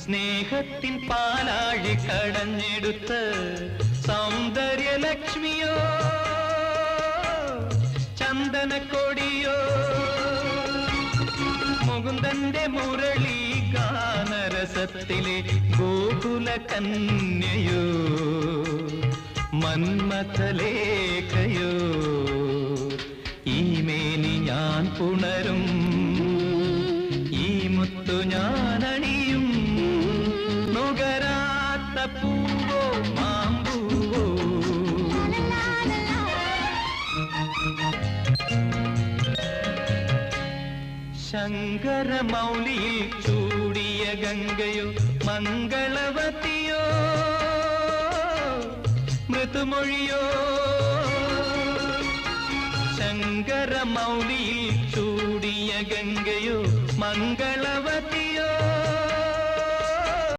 സ്നേഹത്തിൻ പാലാഴി കടഞ്ഞെടുത്ത് സൗന്ദര്യലക്ഷ്മിയോ ചന്ദനക്കൊടിയോ മുകുന്ദന്റെ മുരളി ഗാനരസത്തിലെ ഗോകുല കന്യയോ മന്മഥലേഖയോ ഈ മേനി ഞാൻ പുണരും ഈ മുത്തു ഞാൻ പൂവോ മാമ്പൂവോ ശങ്കരമൗലിയിൽ ചൂടിയ ഗംഗയോ മംഗളവതിയോ മൃദുമൊഴിയോ ശങ്കരമൗലിയിൽ ചൂടിയ ഗംഗയോ മംഗളവതിയോ?